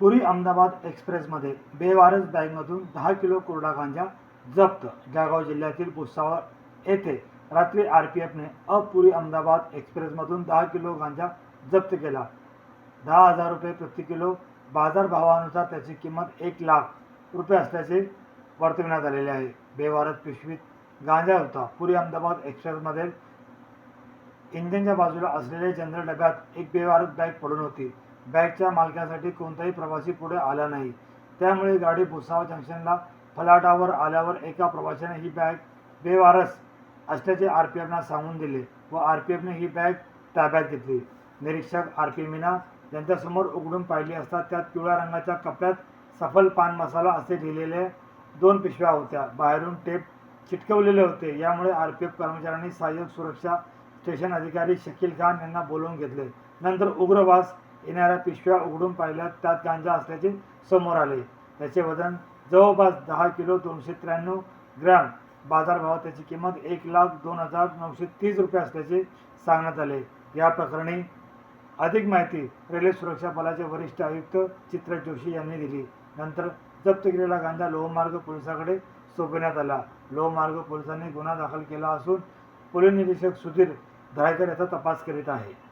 पुरी अहमदाबाद एक्सप्रेसमध्ये बेवारस बॅगमधून दहा किलो कोरडा गांजा जप्त. जळगाव जिल्ह्यातील भुसावळ येथे रात्री आर पी एफने अपुरी अहमदाबाद एक्सप्रेसमधून दहा किलो गांजा जप्त केला. दहा हजार रुपये प्रति किलो बाजारभावानुसार त्याची किंमत एक लाख रुपये असल्याचे वर्तविण्यात आलेले आहे. बेवारस पिशवीत गांजा होता. पुरी अहमदाबाद एक्सप्रेसमध्ये इंजिनच्या बाजूला असलेल्या जनरल डब्यात एक बेवारस बॅग पडून होती. बॅगच्या मालकासाठी कोणताही प्रवासी पुढे आला नाही. त्यामुळे गाडी भुसावळ जंक्शनला फलाटावर आल्यावर एका प्रवाशाने ही बॅग बेवारस असल्याचे आर पी एफना सांगून दिले व आर पी एफने ही बॅग ताब्यात घेतली. निरीक्षक आर पी मीना यांच्यासमोर उघडून पाहिली असता त्यात पिवळ्या रंगाच्या कपड्यात सफल पान मसाला असे लिहिलेले दोन पिशव्या होत्या. बाहेरून टेप चिटकवलेले होते. यामुळे आर पी एफ कर्मचाऱ्यांनी सहाय्यक सुरक्षा स्टेशन अधिकारी शकील खान यांना बोलवून घेतले. नंतर उग्रवास येणाऱ्या पिशव्या उघडून पाहिल्या त्यात गांजा असल्याचे समोर आले. त्याचे वजन जवळपास दहा किलो दोनशे त्र्याण्णव ग्रॅम. बाजारभावात त्याची किंमत एक लाख दोन हजार नऊशे तीस रुपये असल्याचे सांगण्यात आले. या प्रकरणी अधिक माहिती रेल्वे सुरक्षा बलाचे वरिष्ठ आयुक्त चित्र जोशी यांनी दिली. नंतर जप्त केलेला गांजा लोहमार्ग पोलिसांकडे सोपविण्यात आला. लोहमार्ग पोलिसांनी गुन्हा दाखल केला असून पोलीस निरीक्षक सुधीर धायकर याचा तपास करीत आहे.